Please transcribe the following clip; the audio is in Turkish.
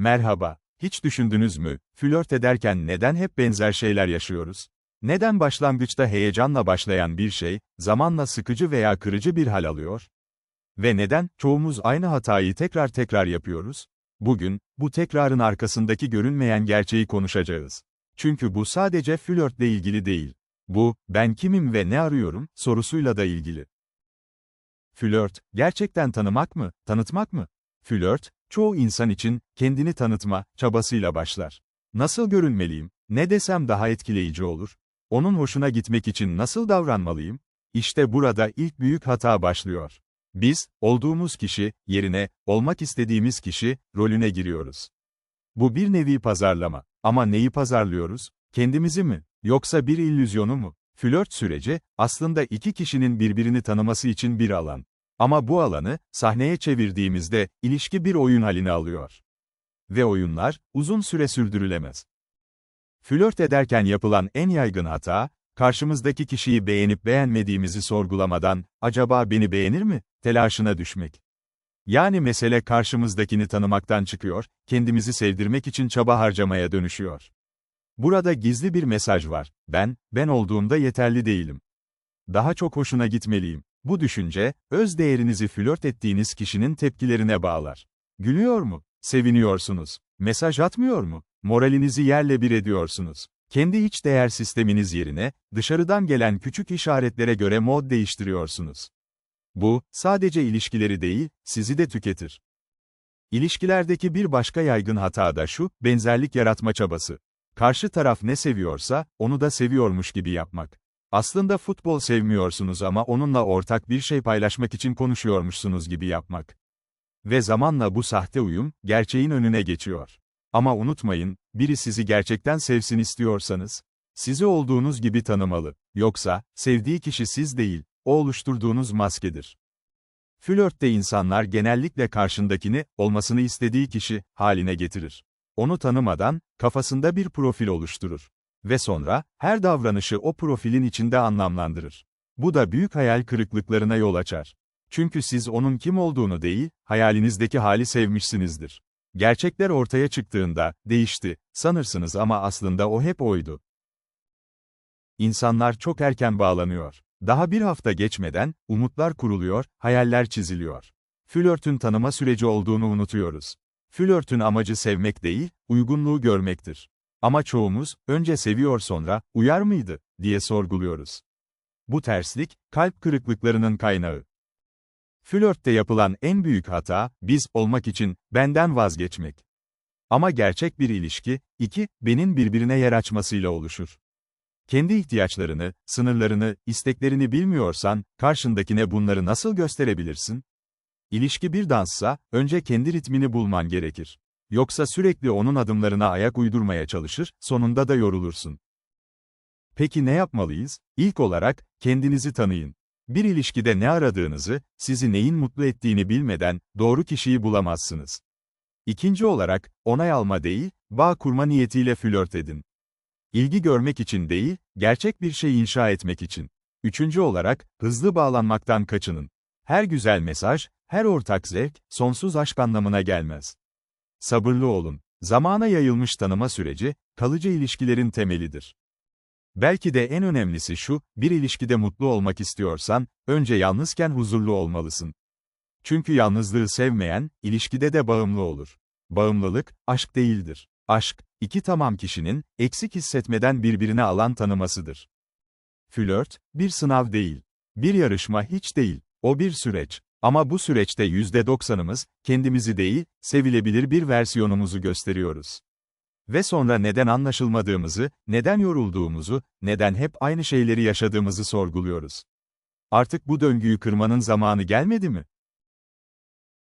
Merhaba. Hiç düşündünüz mü, flört ederken neden hep benzer şeyler yaşıyoruz? Neden başlangıçta heyecanla başlayan bir şey, zamanla sıkıcı veya kırıcı bir hal alıyor? Ve neden, çoğumuz aynı hatayı tekrar tekrar yapıyoruz? Bugün, bu tekrarın arkasındaki görünmeyen gerçeği konuşacağız. Çünkü bu sadece flörtle ilgili değil. Bu, ben kimim ve ne arıyorum, sorusuyla da ilgili. Flört, gerçekten tanımak mı, tanıtmak mı? Flört, çoğu insan için, kendini tanıtma, çabasıyla başlar. Nasıl görünmeliyim, ne desem daha etkileyici olur? Onun hoşuna gitmek için nasıl davranmalıyım? İşte burada ilk büyük hata başlıyor. Biz, olduğumuz kişi, yerine, olmak istediğimiz kişi, rolüne giriyoruz. Bu bir nevi pazarlama. Ama neyi pazarlıyoruz? Kendimizi mi? Yoksa bir illüzyonu mu? Flört süreci, aslında iki kişinin birbirini tanıması için bir alan. Ama bu alanı, sahneye çevirdiğimizde, ilişki bir oyun halini alıyor. Ve oyunlar, uzun süre sürdürülemez. Flört ederken yapılan en yaygın hata, karşımızdaki kişiyi beğenip beğenmediğimizi sorgulamadan, acaba beni beğenir mi, telaşına düşmek. Yani mesele karşımızdakini tanımaktan çıkıyor, kendimizi sevdirmek için çaba harcamaya dönüşüyor. Burada gizli bir mesaj var, ben, ben olduğumda yeterli değilim. Daha çok hoşuna gitmeliyim. Bu düşünce, öz değerinizi flört ettiğiniz kişinin tepkilerine bağlar. Gülüyor mu? Seviniyorsunuz. Mesaj atmıyor mu? Moralinizi yerle bir ediyorsunuz. Kendi iç değer sisteminiz yerine, dışarıdan gelen küçük işaretlere göre mod değiştiriyorsunuz. Bu, sadece ilişkileri değil, sizi de tüketir. İlişkilerdeki bir başka yaygın hata da şu, benzerlik yaratma çabası. Karşı taraf ne seviyorsa, onu da seviyormuş gibi yapmak. Aslında futbol sevmiyorsunuz ama onunla ortak bir şey paylaşmak için konuşuyormuşsunuz gibi yapmak. Ve zamanla bu sahte uyum, gerçeğin önüne geçiyor. Ama unutmayın, biri sizi gerçekten sevsin istiyorsanız, sizi olduğunuz gibi tanımalı. Yoksa, sevdiği kişi siz değil, o oluşturduğunuz maskedir. Flörtte insanlar genellikle karşındakini, olmasını istediği kişi, haline getirir. Onu tanımadan, kafasında bir profil oluşturur. Ve sonra, her davranışı o profilin içinde anlamlandırır. Bu da büyük hayal kırıklıklarına yol açar. Çünkü siz onun kim olduğunu değil, hayalinizdeki hali sevmişsinizdir. Gerçekler ortaya çıktığında, değişti, sanırsınız ama aslında o hep oydu. İnsanlar çok erken bağlanıyor. Daha bir hafta geçmeden, umutlar kuruluyor, hayaller çiziliyor. Flörtün tanıma süreci olduğunu unutuyoruz. Flörtün amacı sevmek değil, uygunluğu görmektir. Ama çoğumuz, önce seviyor sonra, uyar mıydı, diye sorguluyoruz. Bu terslik, kalp kırıklıklarının kaynağı. Flörtte yapılan en büyük hata, biz, olmak için, benden vazgeçmek. Ama gerçek bir ilişki, iki, benin birbirine yer açmasıyla oluşur. Kendi ihtiyaçlarını, sınırlarını, isteklerini bilmiyorsan, karşındakine bunları nasıl gösterebilirsin? İlişki bir danssa, önce kendi ritmini bulman gerekir. Yoksa sürekli onun adımlarına ayak uydurmaya çalışır, sonunda da yorulursun. Peki ne yapmalıyız? İlk olarak, kendinizi tanıyın. Bir ilişkide ne aradığınızı, sizi neyin mutlu ettiğini bilmeden, doğru kişiyi bulamazsınız. İkinci olarak, onay alma değil, bağ kurma niyetiyle flört edin. İlgi görmek için değil, gerçek bir şey inşa etmek için. Üçüncü olarak, hızlı bağlanmaktan kaçının. Her güzel mesaj, her ortak zevk, sonsuz aşk anlamına gelmez. Sabırlı olun. Zamana yayılmış tanıma süreci, kalıcı ilişkilerin temelidir. Belki de en önemlisi şu, bir ilişkide mutlu olmak istiyorsan, önce yalnızken huzurlu olmalısın. Çünkü yalnızlığı sevmeyen, ilişkide de bağımlı olur. Bağımlılık, aşk değildir. Aşk, iki tamam kişinin, eksik hissetmeden birbirine alan tanımasıdır. Flört, bir sınav değil. Bir yarışma hiç değil. O bir süreç. Ama bu süreçte %90'ımız, kendimizi değil, sevilebilir bir versiyonumuzu gösteriyoruz. Ve sonra neden anlaşılmadığımızı, neden yorulduğumuzu, neden hep aynı şeyleri yaşadığımızı sorguluyoruz. Artık bu döngüyü kırmanın zamanı gelmedi mi?